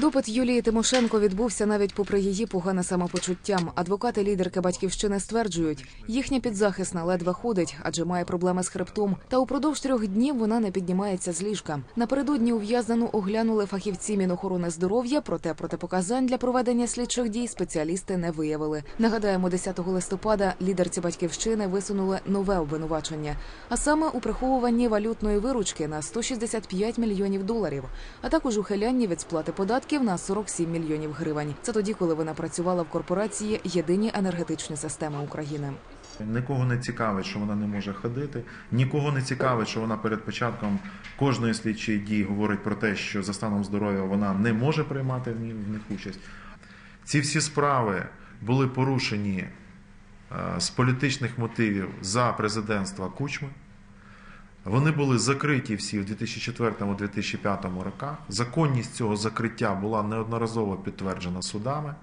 Допит Юлії Тимошенко відбувся навіть попри її погане самопочуття. Адвокати лідерки батьківщини стверджують, їхня підзахисна ледве ходить, адже має проблеми з хребтом. Та упродовж трьох днів вона не піднімається з ліжка. Напередодні ув'язнену оглянули фахівці Мінохорони здоров'я, проте протипоказань для проведення слідчих дій спеціалісти не виявили. Нагадаємо, 10 листопада лідерці батьківщини висунули нове обвинувачення, а саме у приховуванні валютної виручки на 165 мільйонів доларів, а також ухилянні від сплати податків на 47 мільйонів гривень. Це тоді, коли вона працювала в корпорації Єдині енергетичні системи України. Нікого не цікавить, що вона не може ходити. Нікого не цікавить, що вона перед початком кожної слідчої дії говорить про те, що за станом здоров'я вона не може приймати в них участь. Ці всі справи були порушені е, з політичних мотивів за президентства Кучми. Вони були закриті всі в 2004-2005 роках. Законність цього закриття була неодноразово підтверджена судами.